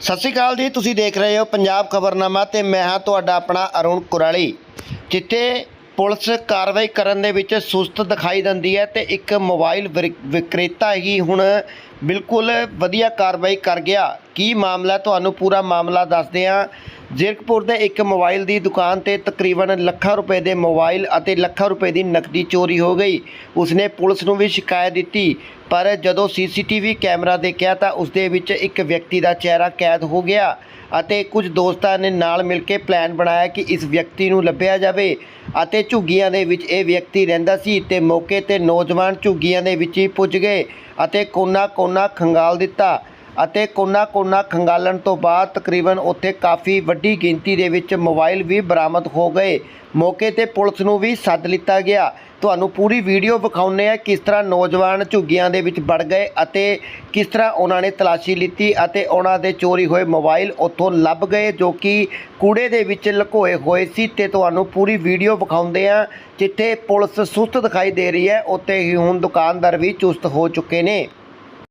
ਸਤਿ ਸ਼੍ਰੀ ਅਕਾਲ ਜੀ, ਤੁਸੀਂ ਦੇਖ ਰਹੇ ਹੋ ਪੰਜਾਬ ਖਬਰਨਾਮਾ ਤੇ ਮੈਂ ਹਾਂ ਤੁਹਾਡਾ ਆਪਣਾ ਅਰੁਣ ਕੁਰਾਲੀ। ਜਿੱਥੇ ਪੁਲਿਸ ਕਾਰਵਾਈ ਕਰਨ ਦੇ ਵਿੱਚ ਸੁਸਤ ਦਿਖਾਈ ਦਿੰਦੀ ਹੈ ਤੇ ਇੱਕ ਮੋਬਾਈਲ ਵਿਕਰੇਤਾ ਹੀ ਹੁਣ ਬਿਲਕੁਲ ਵਧੀਆ ਕਾਰਵਾਈ ਕਰ ਗਿਆ। ਕੀ ਮਾਮਲਾ ਤੁਹਾਨੂੰ ਪੂਰਾ ਮਾਮਲਾ ਦੱਸਦੇ ਹਾਂ। ਜ਼ੀਰਕਪੁਰ ਦੇ ਇੱਕ ਮੋਬਾਈਲ ਦੀ ਦੁਕਾਨ ਤੇ ਤਕਰੀਬਨ ਲੱਖਾਂ ਰੁਪਏ ਦੇ ਮੋਬਾਈਲ ਅਤੇ ਲੱਖਾਂ ਰੁਪਏ ਦੀ ਨਕਦੀ ਚੋਰੀ ਹੋ ਗਈ। ਉਸਨੇ ਪੁਲਿਸ ਨੂੰ ਵੀ ਸ਼ਿਕਾਇਤ ਦਿੱਤੀ, ਪਰ ਜਦੋਂ ਸੀਸੀਟੀਵੀ ਕੈਮਰਾ ਦੇਖਿਆ ਤਾਂ ਉਸ ਦੇ ਵਿੱਚ ਇੱਕ ਵਿਅਕਤੀ ਦਾ ਚਿਹਰਾ ਕੈਦ ਹੋ ਗਿਆ ਅਤੇ ਕੁਝ ਦੋਸਤਾਂ ਨੇ ਨਾਲ ਮਿਲ ਕੇ ਪਲਾਨ ਬਣਾਇਆ ਕਿ ਇਸ ਵਿਅਕਤੀ ਨੂੰ ਲੱਭਿਆ ਜਾਵੇ ਅਤੇ ਝੁੱਗੀਆਂ ਦੇ ਵਿੱਚ ਇਹ ਵਿਅਕਤੀ ਰਹਿੰਦਾ ਸੀ ਤੇ ਮੌਕੇ ਤੇ ਨੌਜਵਾਨ ਝੁੱਗੀਆਂ ਦੇ ਵਿੱਚ ਹੀ ਪੁੱਜ ਗਏ ਅਤੇ ਕੋਨਾ ਕੋਨਾ ਖੰਗਾਲ ਦਿੱਤਾ। ਅਤੇ ਕੋਨਾ ਕੋਨਾ ਖੰਗਾਲਣ ਤੋਂ ਬਾਅਦ ਤਕਰੀਬਨ ਉੱਥੇ ਕਾਫੀ ਵੱਡੀ ਗਿਣਤੀ ਦੇ ਵਿੱਚ ਮੋਬਾਈਲ ਵੀ ਬਰਾਮਦ ਹੋ ਗਏ। ਮੌਕੇ ਤੇ ਪੁਲਿਸ ਨੂੰ ਵੀ ਸੱਦ ਲਿੱਤਾ ਗਿਆ। ਤੁਹਾਨੂੰ ਪੂਰੀ ਵੀਡੀਓ ਵਿਖਾਉਂਦੇ ਆ ਕਿਸ ਤਰ੍ਹਾਂ ਨੌਜਵਾਨ ਝੁੱਗੀਆਂ ਦੇ ਵਿੱਚ ਵੜ ਗਏ ਅਤੇ ਕਿਸ ਤਰ੍ਹਾਂ ਉਹਨਾਂ ਨੇ ਤਲਾਸ਼ੀ ਲਿੱਤੀ ਅਤੇ ਉਹਨਾਂ ਦੇ ਚੋਰੀ ਹੋਏ ਮੋਬਾਈਲ ਉੱਥੋਂ ਲੱਭ ਗਏ ਜੋ ਕਿ ਕੂੜੇ ਦੇ ਵਿੱਚ ਲੁਕੋਏ ਹੋਏ ਸੀ ਤੇ ਤੁਹਾਨੂੰ ਪੂਰੀ ਵੀਡੀਓ ਵਿਖਾਉਂਦੇ ਆ ਜਿੱਥੇ ਪੁਲਿਸ ਸੁਸਤ ਦਿਖਾਈ ਦੇ ਰਹੀ ਹੈ। ਉੱਥੇ ਹੀ ਹੁਣ ਦੁਕਾਨਦਾਰ ਵੀ ਚੁਸਤ ਹੋ ਚੁੱਕੇ ਨੇ।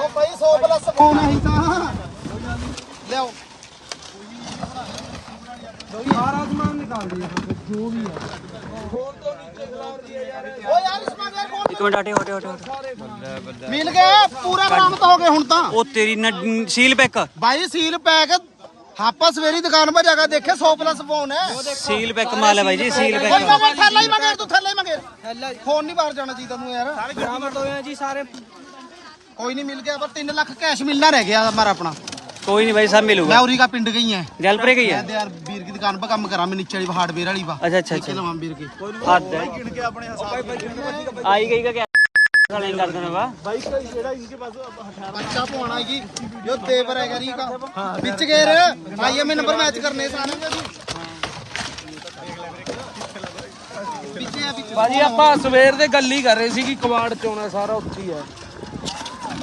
ਉਹ ਭਾਈ 100 ਪਲੱਸ ਫੋਨ ਹੈ ਹੀ ਤਾਂ। ਲਿਆਓ। ਸਾਰਾ ਸਮਾਨ ਨਿਕਾਲ ਦਿਓ ਜੋ ਵੀ ਹੈ ਓ ਯਾਰ ਇਸਮਾਨ ਯਾਰ ਕੌਣ ਇੱਕ ਮਿੰਟ ਹਟੇ ਹਟੇ ਹਟੇ ਮਿਲ ਗਏ ਪੂਰਾ ਬਰਾਮਦ ਹੋ ਗਏ ਹੁਣ ਤਾਂ। ਉਹ ਤੇਰੀ ਨ- ਸੀਲ ਪੈਕ। ਭਾਈ ਸੀਲ ਪੈਕ ਆਪਾਂ ਸਵੇਰੀ ਦੁਕਾਨ 'ਤੇ ਜਾ ਕੇ ਦੇਖੇ 100 ਪਲੱਸ ਫੋਨ ਹੈ। ਸੀਲ ਪੈਕ ਮਾਲ ਹੈ ਬਾਈ ਜੀ ਸੀਲ ਓਏ ਪੈਕ ਬਾਬਾ ਥੱਲੇ ਹੀ ਮੰਗੇ ਤੂੰ ਥੱਲੇ ਹੀ ਮੰਗੇ। ਫੋਨ ਨਹੀਂ ਬਾਹਰ ਜਾਣਾ ਚਾਹੀਦਾ ਕੋਈ ਨਹੀਂ ਮਿਲ ਗਿਆ ਪਰ 3 ਲੱਖ ਕੈਸ਼ ਮਿਲਣਾ ਰਹਿ ਗਿਆ ਹਮਾਰਾ अपना ਕੋਈ ਨਹੀਂ ਬਾਈ ਸਭ मैं ਮਿਲੂਗਾ उरी का पिंड गई है ਜਲਪਰੇ ਗਈ ਹੈ मैं यार वीर की दुकान पर काम करा मैं नीचे वाली हार्डवेयर वाली बा ਅੱਛਾ ਅੱਛਾ ਅੱਛਾ लवां वीर की ਹੱਦ ਹੈ ਆਈ ਗਈ ਕਾ ਕਿਆ ਸਾਲੇ ਕਰ ਦੇਣਾ ਵਾ अच्छा पवाना है कि जो देवर है गरी का बिच गेर आइए मैं नंबर मैच करने सारे में तू पीछे है पीछे ਭਾਜੀ ਆਪਾਂ ਸਵੇਰ ਦੇ ਗੱਲ ਹੀ ਕਰ ਰਹੇ ਸੀ ਕਿ ਕਵਾੜ ਚੋਣਾ ਸਾਰਾ ਉੱਥੇ ਹੀ ਹੈ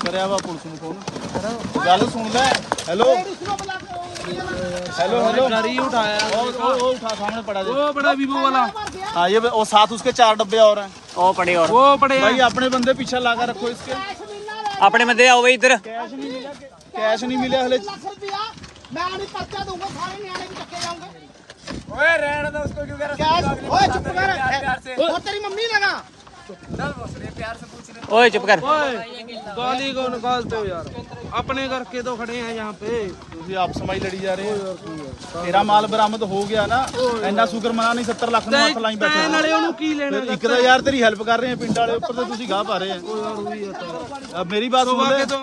ਕਰਿਆ ਵਾ ਪੁਲਿਸ ਨੂੰ ਫੋਨ ਗੱਲ ਸੁਣ ਲੈ ਹੈਲੋ हेलो हेलो गाड़ी उठाया वो वो वो उठा सामने पड़ा दे वो बड़ा वीवो वाला हाँ ये और साथ उसके चार डब्बे और हैं ਉਹ ਪੜੇ ਔਰ वो पड़े हैं। भाई अपने बंदे पीछे लगा रखो इसके ਆਪਣੇ ਬੰਦੇ ਆਓ ਬਈ ਇੱਧਰ कैश नहीं मिले हले ਲੱਖ ਰੁਪਿਆ ਮੈਂ ਆਣੀ ਪਰਚਾ ਦੂੰਗਾ ਸਾਰੇ ਨਿਆਣੇ ਵੀ ਚੱਕੇ ਜਾਉਂਗੇ ओए रहने दो उसको क्यों कर ਕੈਸ਼ ਓਏ ਲਗਾ ਓਏ ਚੁੱਪ ਕਰ ओए गाली को निकालते हो यार अपने घर के तो खड़े हैं यहाँ पे ਤੁਸੀਂ ਆਪ ਸਮਾਈ ਲੜੀ ਜਾ ਰਹੇ ਹੋ ਤੇਰਾ ਮਾਲ ਬਰਾਮਦ ਹੋ ਗਿਆ ਨਾ ਇੰਨਾ ਸ਼ੁਕਰ ਮਨਾ ਨਹੀਂ 70 ਲੱਖ ਨੂੰ ਹੱਥ ਲਾਈ ਤੈਂ ਬੈਠੇ ਨਾਲੇ ਉਹਨੂੰ ਕੀ ਲੈਣਾ ਫਿਰ ਇੱਕ ਤਾਂ ਯਾਰ ਤੇਰੀ ਹੈਲਪ ਕਰ ਰਹੇ ਆ ਪਿੰਡ ਵਾਲੇ ਉੱਪਰ ਤੇ ਤੁਸੀਂ ਗਾਹ ਪਾ ਰਹੇ ਆ ਅਬ ਮੇਰੀ ਬਾਤ ਸੁਣ ਸੁਬਾ ਲੈ ਕੇ ਤੋਂ